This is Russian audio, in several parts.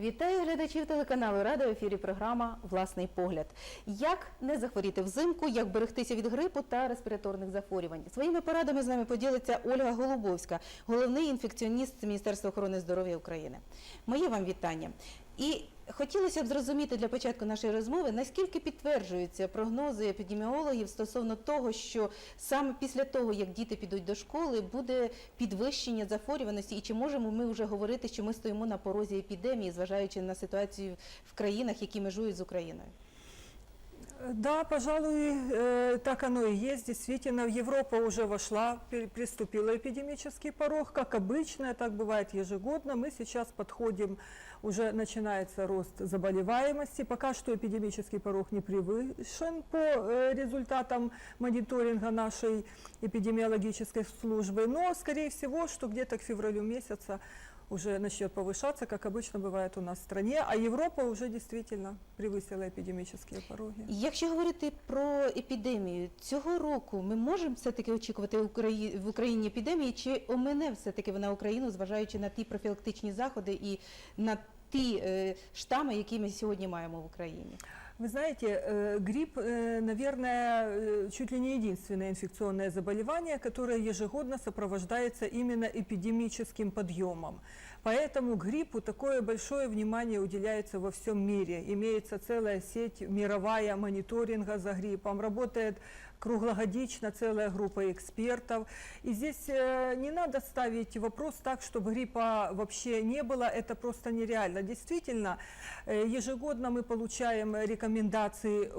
Вітаю глядачів телеканалу Рада в ефірі програма Власний погляд. Як не захворіти взимку, як берегтися від грипу та респіраторних захворювань. Своїми порадами з нами поділиться Ольга Голубовська, головний інфекціоніст Міністерства охорони здоров'я України. Моє вам вітання. І хотілося б зрозуміти для початку нашої розмови, наскільки підтверджуються прогнози епідеміологів стосовно того, що саме після того, як діти підуть до школи, буде підвищення захворюваності, і чи можемо ми вже говорити, що ми стоїмо на порозі епідемії, зважаючи на ситуацію в країнах, які межують з Україною? Да, пожалуй, э, так оно и есть. Действительно, Европа уже вошла, пе- приступила эпидемический порог. Как обычно, так бывает ежегодно. Мы сейчас подходим, уже начинается рост заболеваемости. Пока что эпидемический порог не превышен по э, результатам мониторинга нашей эпидемиологической службы. Но, скорее всего, что где-то к февралю месяца уже начнет повышаться, как обычно бывает у нас в стране, а Европа уже действительно превысила эпидемические пороги. Якщо говорити про епідемію, цього року ми можемо все-таки очікувати Украї- в Україні епідемії, чи омине все-таки вона Україну, зважаючи на ті профілактичні заходи і на ті е, штами, які ми сьогодні маємо в Україні? Вы знаете, э, грипп, э, наверное, э, чуть ли не единственное инфекционное заболевание, которое ежегодно сопровождается именно эпидемическим подъемом. Поэтому гриппу такое большое внимание уделяется во всем мире. Имеется целая сеть мировая мониторинга за гриппом. Работает круглогодично целая группа экспертов. И здесь э, не надо ставить вопрос так, чтобы гриппа вообще не было. Это просто нереально. Действительно, э, ежегодно мы получаем рекомендации,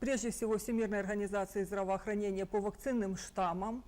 прежде всего Всемирной организации здравоохранения по вакцинным штаммам.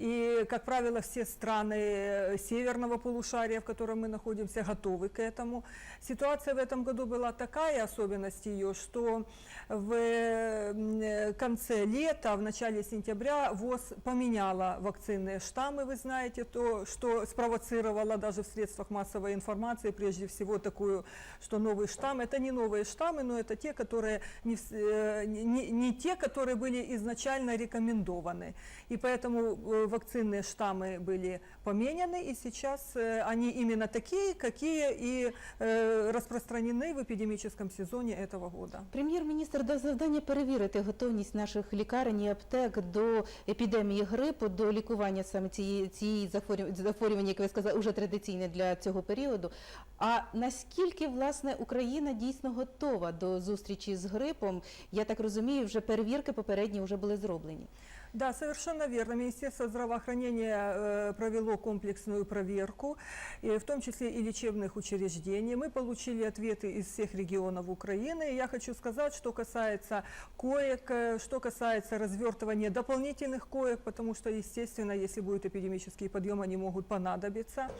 И, как правило, все страны э, северного полушария, в котором мы находимся, готовы к этому. Ситуация в этом году была такая, особенность ее, что в э, конце лета, в начале сентября ВОЗ поменяла вакцинные штаммы, вы знаете, то, что спровоцировало даже в средствах массовой информации, прежде всего, такую, что новый штамм, это не новые штаммы, но это те, которые не, э, не- не те, которые были изначально рекомендованы. И поэтому э, вакцинные штаммы были поменяны, и сейчас э, они именно такие, какие и э, распространены в эпидемическом сезоне этого года. Прем'єр-міністр дав завдання перевірити готовність наших лікарень і аптек до епідемії грипу, до лікування саме цієї, цієї захворю- захворювання, яке ви сказали, вже традиційне для цього періоду. А наскільки власне Україна дійсно готова до зустрічі з грипом? Я так розумію, вже перевірки попередні вже були зроблені. Да, совершенно верно. Министерство здравоохранения э, провело комплексную проверку, в том числе и лечебных учреждений. Мы получили ответы из всех регионов Украины. Я хочу сказать, что касается коек, э, что касается развертывания дополнительных коек, потому что, естественно, если будет эпидемический подъем, они могут понадобиться.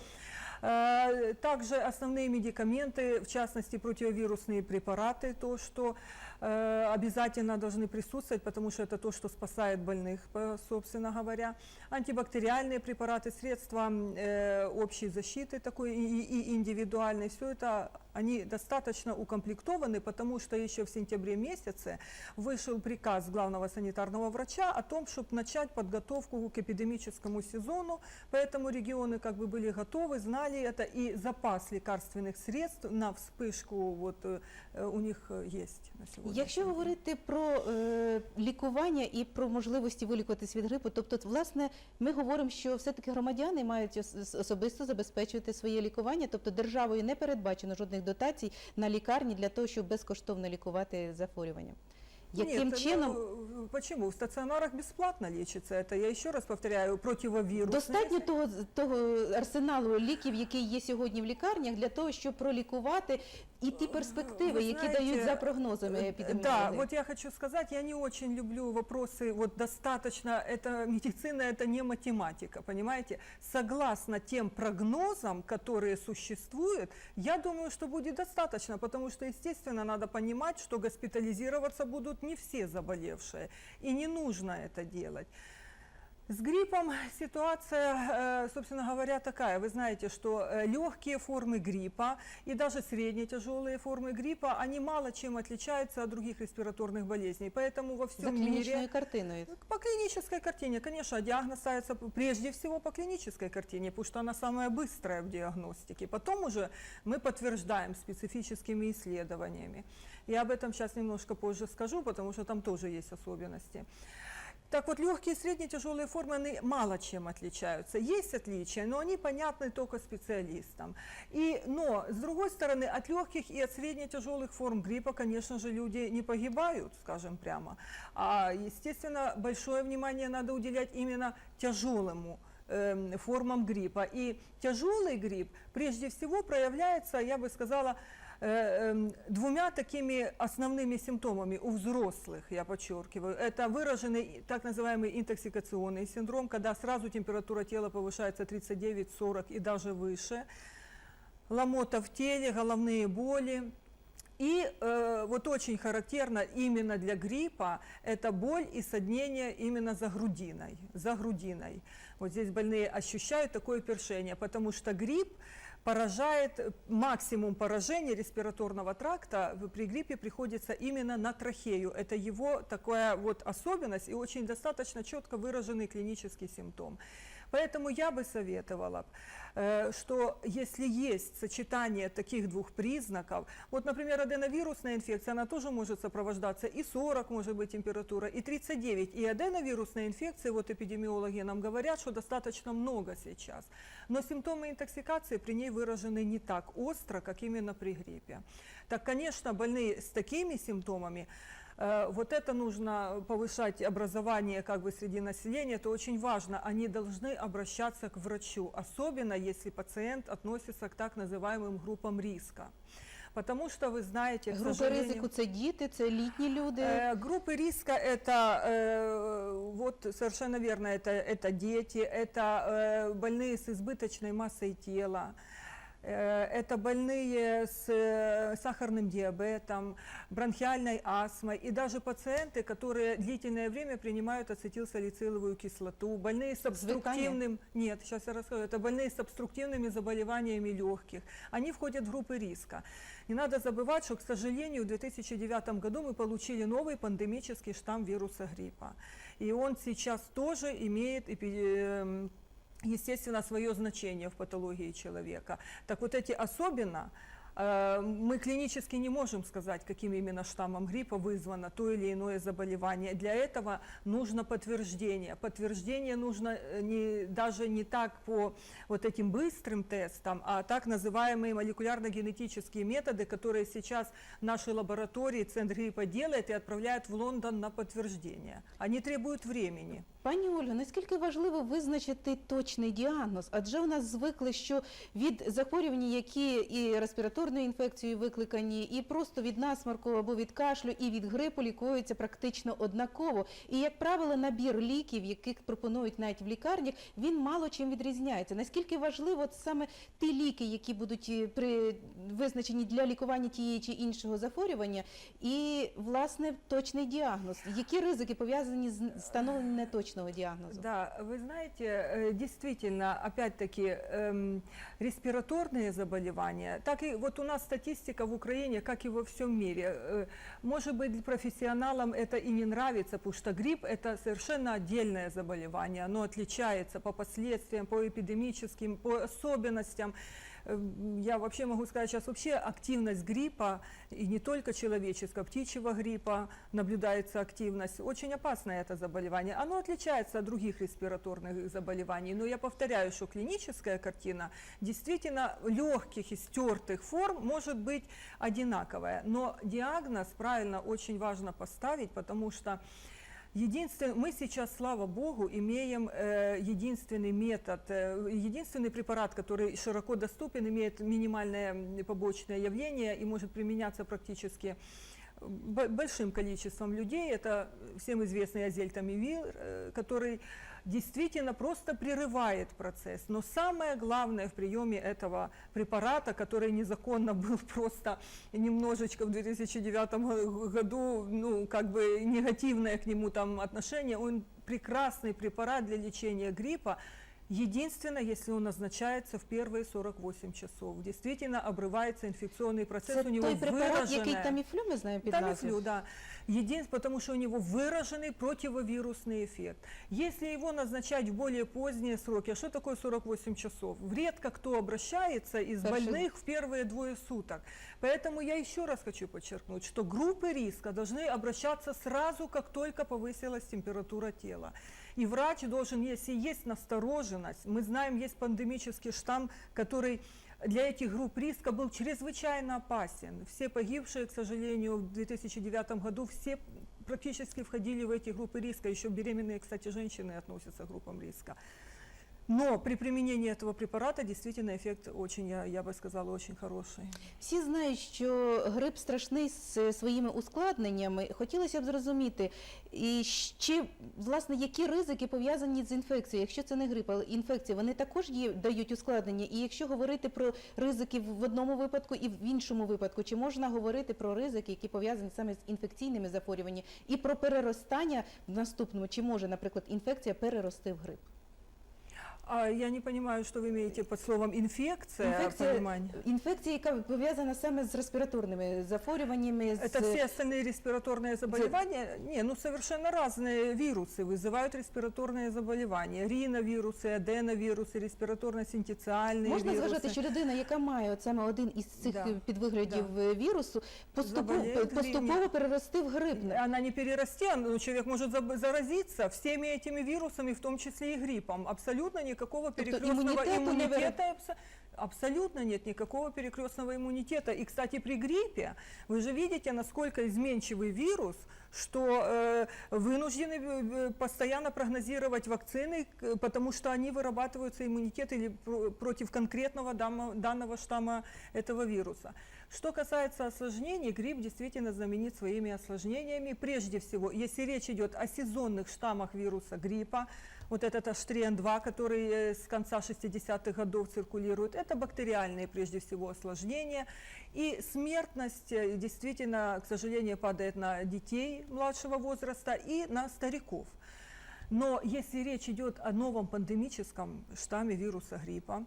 Э, Также основные медикаменты, в частности противовирусные препараты, то, что э, обязательно должны присутствовать, потому что это то, что спасает больных, собственно говоря. Антибактериальные препараты, средства э, общей защиты такой и индивидуальной, все это они достаточно укомплектованы, потому что еще в сентябре месяце вышел приказ главного санитарного врача о том, чтобы начать подготовку к эпидемическому сезону, поэтому регионы как бы были готовы, знали это, и запас лекарственных средств на вспышку вот э, э, у них э, есть на сегодня. Якщо говорити про е, лікування і про можливості вилікуватись від грипу, тобто, власне, ми говоримо, що все-таки громадяни мають ос- особисто забезпечувати своє лікування, тобто державою не передбачено жодних дотацій на лікарні для того, щоб безкоштовно лікувати захворювання. яким Нет, чином ну, почему? В стаціонарах безплатно лічиться? это. Я ще раз повторяю, противовирусные. достатньо того, того арсеналу ліків, який є сьогодні в лікарнях, для того, щоб пролікувати і ті перспективи, Вы які знаете, дають за прогнозами э, епідеміологів. Да, вот я хочу сказать, я не очень люблю вопросы, вот достаточно, это медицина, это не математика, понимаете? Согласно тем прогнозам, которые существуют, я думаю, что будет достаточно, потому что, естественно, надо понимать, что госпитализироваться будут не все заболевшие, и не нужно это делать. С гриппом ситуация, э, собственно говоря, такая. Вы знаете, что легкие формы гриппа и даже средне тяжелые формы гриппа, они мало чем отличаются от других респираторных болезней. Поэтому во За всем клінічною мире... картиною. По клинической картине, конечно, диагноз ставится прежде всего по клинической картине, потому что она самая быстрая в диагностике. Потом уже мы подтверждаем специфическими исследованиями. Я об этом сейчас немножко позже скажу, потому что там тоже есть особенности. Так вот, легкие и средне тяжелые формы, они мало чем отличаются. Есть отличия, но они понятны только специалистам. И, но, с другой стороны, от легких и от средне тяжелых форм гриппа, конечно же, люди не погибают, скажем прямо. А, естественно, большое внимание надо уделять именно тяжелому эм, формам гриппа. И тяжелый грипп прежде всего проявляется, я бы сказала, двумя такими основными симптомами у взрослых, я подчеркиваю. Это выраженный так называемый интоксикационный синдром, когда сразу температура тела повышается 39-40 и даже выше, ломота в теле, головные боли. И э, вот очень характерно именно для гриппа это боль и соднение именно за грудиной, за грудиной. Вот здесь больные ощущают такое першение, потому что грипп поражает максимум поражения респираторного тракта при гриппе приходится именно на трахею. Это его такая вот особенность и очень достаточно четко выраженный клинический симптом. Поэтому я бы советовала, э, что если есть сочетание таких двух признаков, вот, например, аденовирусная инфекция, она тоже может сопровождаться и 40 может быть температура, и 39. И аденовирусная инфекция, вот эпидемиологи нам говорят, что достаточно много сейчас. Но симптомы интоксикации при ней выражены не так остро, как именно при гриппе. Так, конечно, больные с такими симптомами, Вот это нужно повышать образование как бы среди населения, это очень важно. Они должны обращаться к врачу, особенно если пациент относится к так называемым группам риска. Потому что вы знаете, к Групи сожалению, ризику це діти, це літні люди. Э, группы риска это э, вот совершенно верно, это, это дети, это э, больные с избыточной массой тела. э, Это больные с э, сахарным диабетом, бронхиальной астмой и даже пациенты, которые длительное время принимают ацетилсалициловую кислоту, больные с обструктивным... Нет, сейчас я расскажу. Это больные с обструктивными заболеваниями легких. Они входят в группы риска. Не надо забывать, что, к сожалению, в 2009 году мы получили новый пандемический штамм вируса гриппа. И он сейчас тоже имеет эпи- эм, естественно, свое значение в патологии человека. Так вот эти особенно, э, мы клинически не можем сказать, каким именно штаммом гриппа вызвано то или иное заболевание. Для этого нужно подтверждение. Подтверждение нужно э, не, даже не так по вот этим быстрым тестам, а так называемые молекулярно-генетические методы, которые сейчас наши лаборатории, Центр гриппа делает и отправляют в Лондон на подтверждение. Они требуют времени. Пані Ольго, наскільки важливо визначити точний діагноз? Адже у нас звикли, що від захворювання, які і респіраторною інфекцією викликані, і просто від насморку або від кашлю, і від грипу лікуються практично однаково. І, як правило, набір ліків, яких пропонують навіть в лікарнях, він мало чим відрізняється. Наскільки важливо саме ті ліки, які будуть е, при визначені для лікування тієї чи іншого захворювання, і власне точний діагноз. Які ризики пов'язані з встановленням неточного діагнозу? Да, вы знаете, э, действительно, опять-таки, эм, респираторные заболевания, так и вот у нас статистика в Украине, как и во всем мире, э, может быть, профессионалам это и не нравится, потому что грипп это совершенно отдельное заболевание, оно отличается по последствиям, по эпидемическим, по особенностям. Э, Я вообще могу сказать, сейчас вообще активность гриппа, и не только человеческого, птичьего гриппа наблюдается активность. Очень опасное это заболевание. Оно отличается от других респираторных заболеваний. Но я повторяю, что клиническая картина действительно легких и стертых форм может быть одинаковая. Но диагноз правильно очень важно поставить, потому что Единственный, мы сейчас, слава богу, имеем э, единственный метод, э, единственный препарат, который широко доступен, имеет минимальное побочное явление и может применяться практически большим количеством людей. Это всем известный азельтамивир, э, который действительно просто прерывает процесс. Но самое главное в приеме этого препарата, который незаконно был просто немножечко в 2009 году, ну, как бы негативное к нему там отношение, он прекрасный препарат для лечения гриппа, Единственное, если он назначается в первые 48 часов. Действительно обрывается инфекционный процесс, Це у него той препарат, який выраженная- таміфлю, ми знаємо під Тамифлю, назвою? да. Един, потому что у него выраженный противовирусный эффект. Если его назначать в более поздние сроки, а что такое 48 часов? Редко кто обращается из Хорошо. больных в первые двое суток. Поэтому я еще раз хочу подчеркнуть, что группы риска должны обращаться сразу, как только повысилась температура тела. И врач должен, если есть настороженность, мы знаем, есть пандемический штамм, который для этих групп риска был чрезвычайно опасен. Все погибшие, к сожалению, в 2009 году, все практически входили в эти группы риска. Еще беременные, кстати, женщины относятся к группам риска. Но при применении этого препарата действительно эффект очень, я, я бы сказала, очень хороший. Всі знають, що грип страшний з своїми ускладненнями. Хотілося б зрозуміти, і ще, власне, які ризики пов'язані з інфекцією. Якщо це не грип, але інфекція, вони також є, дають ускладнення. І якщо говорити про ризики в одному випадку і в іншому випадку, чи можна говорити про ризики, які пов'язані саме з інфекційними захворюваннями, і про переростання в наступному, чи може, наприклад, інфекція перерости в грип? А я не понимаю, что вы имеете под словом инфекция, Інфекція, понимание. інфекція, яка пов'язана саме з респіраторними захворюваннями, Это з все остальные респираторные заболевания? Не, ну совершенно разные вирусы вызывают респираторные заболевания. Риновирусы, аденовирусы, респираторно-синтециальные Можна вирусы. зважати, що людина, яка має от саме один із цих Да, е, підвиглядів е, вірусу, поступово, Заболіє поступово грипом. перерости в грип. Она не перерасти, но человек может заб- заразиться всеми этими вирусами, в том числе и гриппом. Абсолютно Никакого перекрестного иммунитета. абсо- Абсолютно нет никакого перекрестного иммунитета. И, кстати, при гриппе вы же видите, насколько изменчивый вирус, что э, вынуждены э, постоянно прогнозировать вакцины, потому что они вырабатываются иммунитет или про- против конкретного дама- данного штамма этого вируса. Что касается осложнений, грипп действительно знаменит своими осложнениями. Прежде всего, если речь идет о сезонных штаммах вируса гриппа, вот этот H3N2, который э, с конца 60-х годов циркулирует, это бактериальные прежде всего осложнения. И смертность э, действительно, к сожалению, падает на детей младшего возраста и на стариков. Но если речь идет о новом пандемическом штамме вируса гриппа,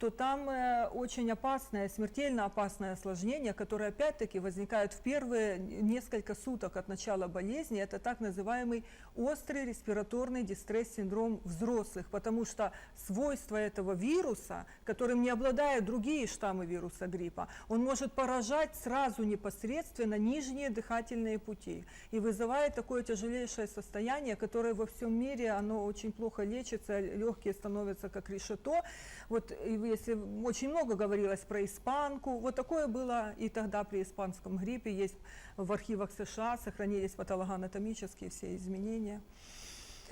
то там э, очень опасное, смертельно опасное осложнение, которое опять-таки возникает в первые несколько суток от начала болезни. Это так называемый острый респираторный дистресс-синдром взрослых, потому что свойства этого вируса, которым не обладают другие штаммы вируса гриппа, он может поражать сразу непосредственно нижние дыхательные пути и вызывает такое тяжелейшее состояние, которое во всем мире, оно очень плохо лечится, легкие становятся как решето. Вот если очень много говорилось про испанку, вот такое было и тогда при испанском гриппе, есть в архивах США, сохранились патологоанатомические все изменения.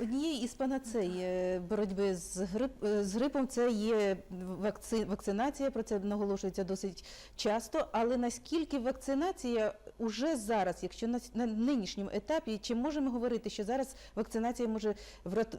Однією із панацей е, боротьби з, грип, е, з грипом це є вакци, вакцинація, про це наголошується досить часто. Але наскільки вакцинація уже зараз, якщо на, на нинішньому етапі, чи можемо говорити, що зараз вакцинація може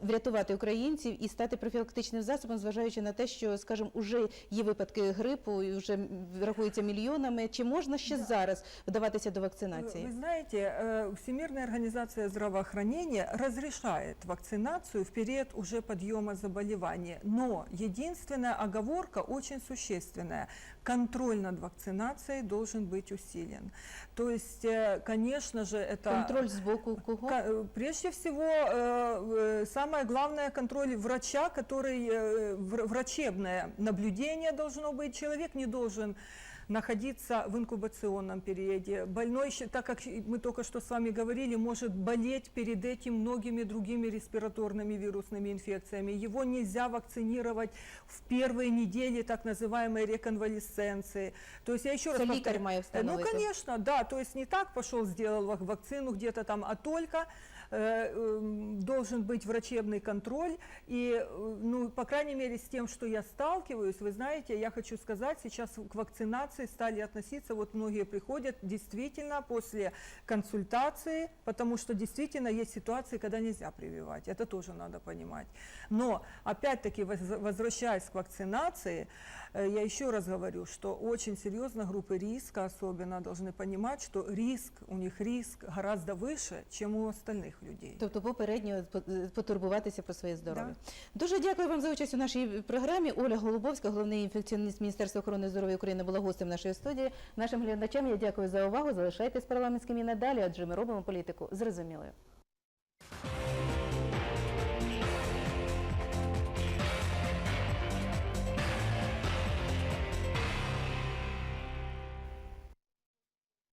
врятувати українців і стати профілактичним засобом, зважаючи на те, що, скажімо, уже є випадки грипу і вже м, рахуються мільйонами, чи можна ще зараз вдаватися до вакцинації? Вы знаете, э, Всемирная организация здравоохранения разрешает вакцинацию в период уже подъема заболевания. Но единственная оговорка очень существенная. Контроль над вакцинацией должен быть усилен. То есть, э, конечно же, это... Контроль з боку кого? Э, Прежде всего, э, самое главное контроль врача, который вр- врачебное наблюдение должно быть. Человек не должен находиться в инкубационном периоде. Больной, так как мы только что с вами говорили, может болеть перед этим многими другими респираторными вирусными инфекциями. Его нельзя вакцинировать в первые недели так называемой реконвалесценции. То есть я еще раз Це повторяю, ну, конечно, да, то есть не так пошел, сделал вак- вакцину где-то там, а только э, эм, должен быть врачебный контроль. И, э, ну, по крайней мере, с тем, что я сталкиваюсь, вы знаете, я хочу сказать, сейчас к вакцинации вакцинации стали относиться, вот многие приходят действительно после консультации, потому что действительно есть ситуации, когда нельзя прививать, это тоже надо понимать. Но опять-таки воз- возвращаясь к вакцинации, э, я еще раз говорю, что очень серьезно группы риска особенно должны понимать, что риск, у них риск гораздо выше, чем у остальных людей. Тобто попередньо по- потурбуватися про своє здоров'я. Дуже дякую вам за участь у нашій програмі. Оля Голубовська, головний інфекціоніст Міністерства охорони здоров'я України, була гостем нашої студії. Нашим глядачам я дякую за увагу. Залишайтесь парламентськими і надалі, адже ми робимо політику зрозумілою.